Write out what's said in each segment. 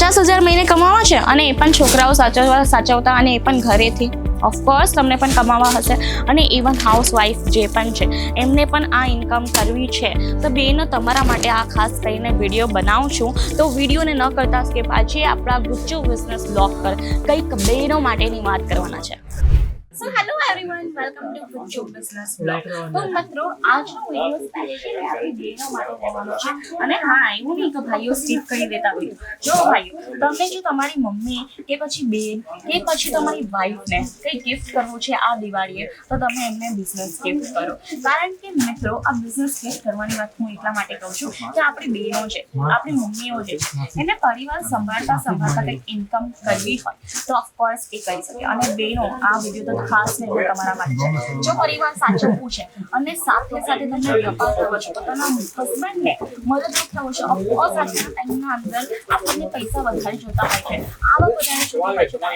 પચાસ હજાર મહિને કમાવા છે અને એ પણ છોકરાઓ સાચવવા, સાચવતા અને એ પણ ઘરેથી. ઓફકોર્સ તમને પણ કમાવા હશે. અને ઇવન હાઉસવાઈફ જે પણ છે, એમને પણ આ ઇન્કમ કરવી છે. તો બેનો તમારા માટે આ ખાસ કરીને વીડિયો બનાવું છું. તો વિડીયોને ન કરતા કે આજે આપણા ગુચ્ચુ બિઝનેસ બ્લોગ પર કંઈક બેનો માટેની વાત કરવાના છે. So everyone welcome to Guchchu business blog તો મિત્રો આજનો વિડિયો સ્પેશિયલી આપણી બેનો માટે લેવાનો છે. અને હા એવું નહીં કે ભાઈઓ સ્ટીપ કરી દેતા હોય. જો ભાઈઓ તમને જો તમારી મમ્મી કે પછી બેન કે પછી તમારી વાઈફને કંઈ ગિફ્ટ કરવું છે આ દિવાળીએ તો તમે એમને બિઝનેસ ગિફ્ટ કરો. કારણ કે મિત્રો આ બિઝનેસ ગિફ્ટ કરવાની વાત હું એટલા માટે કહું છું કે આપણી બહેનો છે આપણી મમ્મીઓ છે એને પરિવાર સંભાળતા સંભાળતા કંઈક ઇન્કમ કરવી હોય તો ઓફકોર્સ એ કરી શકે. અને બહેનો આ વીડિયો તો ખાસ કરીને તમારા માટે. જો પરિવાર સાચવવું છે અને સાથે સાથે તમે વેપાર કરો છો પોતાના હસબન્ડને મદદરૂપ થવો છે. ઓફકોર્સ આજના ટાઈમના અંદર આપણને પૈસા વધારે જોતા હોય છે. આવક વધારે જોતી હોય છે કે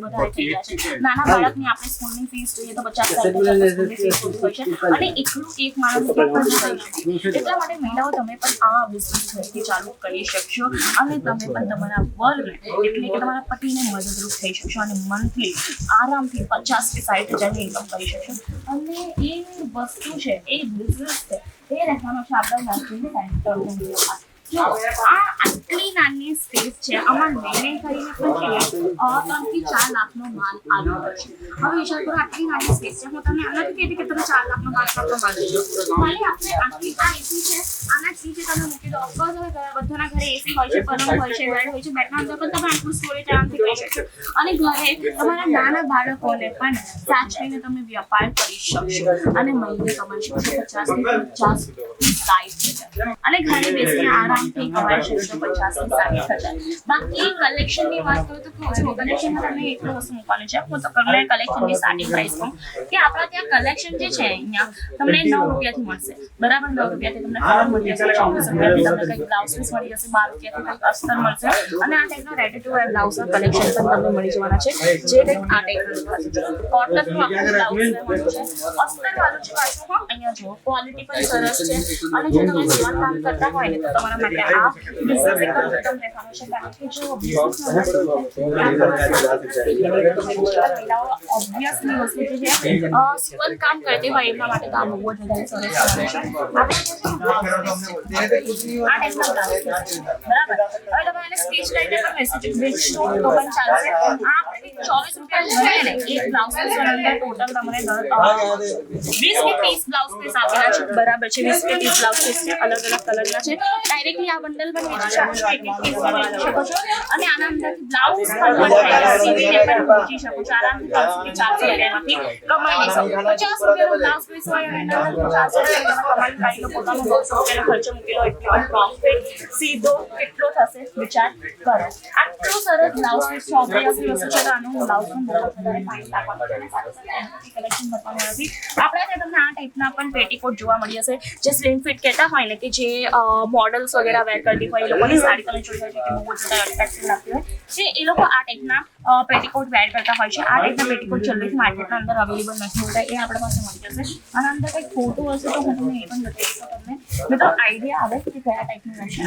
વધારે થઈ ગયા છે. નાના બાળકની આપણે સ્કૂલની ફીસ જોઈએ તો પચાસ હજાર અને એકલું એક માણસ એટલા માટે મહિલાઓ તમે પણ આ બિઝનેસ ઘરથી ચાલુ કરી શકશો અને તમે પણ તમારા વર્ગને એટલે કે તમારા પતિને મદદરૂપ થઈ શકશો અને મંથલી આરામથી પચાસ કે સાઠ હજારની ઇન્કમ કરી શકશો. અને એ વસ્તુ છે, એ બિઝનેસ છે, એ રહેવાનો છે આપણા નર્સિંગ સેન્ટરનો આ આટલી નાની સ્પેસ છે આમાં મેને કરીને પણ ત્રણથી ચાર લાખનો માલ આવ્યો છે હવે વિશાલ કરો આટલી નાની સ્પેસ છે હું તમને એમ નથી કહેતી કે તમે ચાર લાખનો માલ લાખનો માલ લેજો ખાલી આપણે આટલી આ એસી છે આના છે તમે મૂકી દો ઓફકોર્સ હવે બધાના ઘરે એસી હોય છે પલંગ હોય છે બેડ હોય છે બેડના અંદર પણ તમે આટલું સ્ટોરેજ આરામથી કરી શકશો અને ઘરે તમારા નાના બાળકોને પણ સાચવીને તમે વ્યાપાર કરી શકશો અને મહિને કમાઈ શકશો પચાસ અને ઘરે બેસીને આરામથી કમાઈ શકશો પચાસથી સાઠ હજાર. બાકી કલેક્શનની વાત કરું તો કહું છું કલેક્શનમાં તમને એટલું વસ્તુ મૂકવાનું છે. હું તમને કલેક્શનની સ્ટાર્ટિંગ પ્રાઇસ કહું કે આપણા ત્યાં કલેક્શન જે છે અહીંયા તમને નવ રૂપિયાથી મળશે. બરાબર નવ રૂપિયાથી તમને ફોર્મ મળી જશે. ચોવીસ રૂપિયાથી તમને કંઈક બ્લાઉઝ મળી જશે. બાર રૂપિયાથી કંઈક અસ્તર મળશે. અને આ ટાઈપના ready to wear blouse collection પણ તમને મળી જવાના છે. જે કંઈક આ ટાઈપનું કોટનનું આખું બ્લાઉઝ અસ્તર વાળું છે. અહીંયા જુઓ ક્વોલિટી પણ સરસ છે. અને જો તમે જીવન કામ કરતા હોય ને તો તમારા માટે આ બિઝનેસ એકદમ ઉત્તમ રહેવાનો છે કારણ કે જો મહિલાઓ ઓબ્વિયસલી વસ્તુ જે છે જીવન કામ કરતી હોય એમના માટે આ બહુ જ વધારે સરસ. બરાબર હવે તમે એને સ્ટીચ કરીને પણ વેચી વેચશો તો પણ ચાલશે આ ચોવીસ રૂપિયા ને એક બ્લાઉઝ પીસ ટોટલ તમને વીસ કે ત્રીસ બ્લાઉઝ પીસ આપેલા છે બરાબર છે વીસ કે ત્રીસ બ્લાઉઝ પીસ છે અલગ અલગ કલરના છે. ડાયરેક્ટલી આ બંડલ પણ વેચી શકો છો. અને આના અંદરથી બ્લાઉઝ પણ બનાવીને સીવીને પણ વેચી શકો છો. આરામથી ત્રણસો થી ચારસો રૂપિયામાંથી કમાઈ શકો પચાસ રૂપિયાનો બ્લાઉઝ પીસ હોય અને ચારસો રૂપિયા કમાઈ કાઢી લો પોતાનો બસો રૂપિયાનો ખર્ચો મૂકેલો એટલો પ્રોફિટ સીધો કેટલો થશે વિચાર કરો. આટલો સરસ બ્લાઉઝ પીસ છે. ઓબ્વિયસલી વસ્તુ છે તો આનું બ્લાઉઝ પણ બહુ વધારે ફાઇન લાગવાનું છે અને સાથે સાથે કલેક્શન બતાવવાનું નથી. આપણે તમને આ ટાઈપના પણ પેટીકોટ જોવા મળી જશે જે સ્લિમ ફિટ કહેતા હોય ને કે જે મોડલ્સ વગેરે વેર કરતી હોય એ લોકોની સાડી તમે જોઈ હોય કે બહુ જ અટ્રેક્ટિવ લાગતી હોય. જે એ લોકો આ ટાઈપના પેટીકોટ વેર કરતા હોય છે. આ ટાઈપના પેટીકોટ જલ્દીથી માર્કેટના અંદર અવેલેબલ નથી હોતા. એ આપણા પાસે મળી જશે. અને અંદર કંઈક ફોટો હશે તો હું તમને એ પણ બતાવીશ તમને. મિત્રો આઈડિયા આવે કે કયા ટાઈપનું રહેશે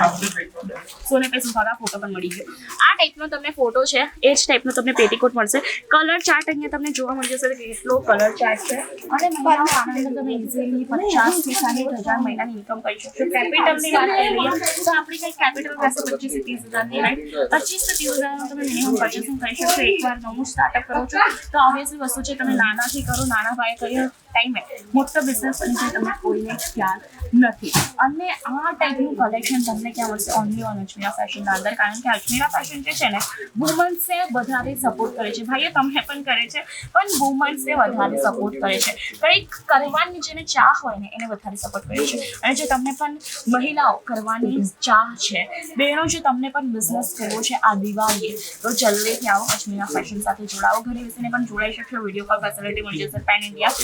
સોને પૈસા સુધારા ફોટો પણ મળી ગયો. આ ટાઈપનો તમને ફોટો છે. એ જ ટાઈપનો તમને પેટીકોટ મળશે. કલર ચાર્ટ અહીંયા તમને જોવા મળી જશે કેટલો કલર ચાર્ટ છે. અને મહિનાઓ આનંદ તમે ઇઝીલી પચાસથી સાઠ હજાર મહિનાની ઇન્કમ કરી શકશો કેપિટલની વાત કરીએ તો આપણી કંઈક કેપિટલ રહેશે પચીસ ત્રીસ હજારની રાઈટ પચીસ ત્રીસ હજારનું તમે મિનિમમ પર્ચેસિંગ કરી શકશો એકવાર નવું સ્ટાર્ટઅપ કરો છો. તો ઓબ્વિયસલી વસ્તુ છે તમે નાનાથી કરો, નાના પાયે કરીએ. ટાઈમે મોટો બિઝનેસ બની તમને કોઈને ખ્યાલ નથી. અને આ ટાઈપનું કલેક્શન તમને ક્યાં મળશે? ઓનલી ઓન અજમેરા ફેશનના અંદર. કારણ કે અજમેરા ફેશન જે છે ને વુમન્સને વધારે સપોર્ટ કરે છે. ભાઈઓ તમને પણ કરે છે, પણ વુમન્સને વધારે સપોર્ટ કરે છે. કંઈક કરવાની જેને ચાહ હોય ને, એને વધારે સપોર્ટ કરે છે. અને જો તમને પણ મહિલાઓ કરવાની ચાહ છે, બહેનો જો તમને પણ બિઝનેસ કરવો છે, આ દિવાળીએ તો જલ્દીથી આવો અજમેરા ફેશન સાથે જોડાવો. ઘરે બેસીને પણ જોડાઈ શકશો. વીડિયો કોલ ફેસિલિટી મળી જશે પેન ઇન્ડિયા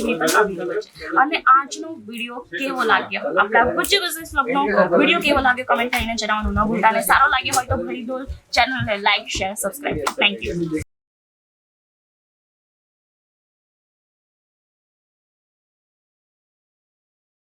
છે. અને આજનો વીડિયો કેવો લાગ્યો? આપણા ગુજ્જ બિઝનેસ બ્લોગનો વીડિયો કેવો લાગ્યો? કમેન્ટ કરીને જણાવવાનું ન ભૂલતા અને સારો લાગ્યો હોય તો ફરી દો ચેનલને like share subscribe thank you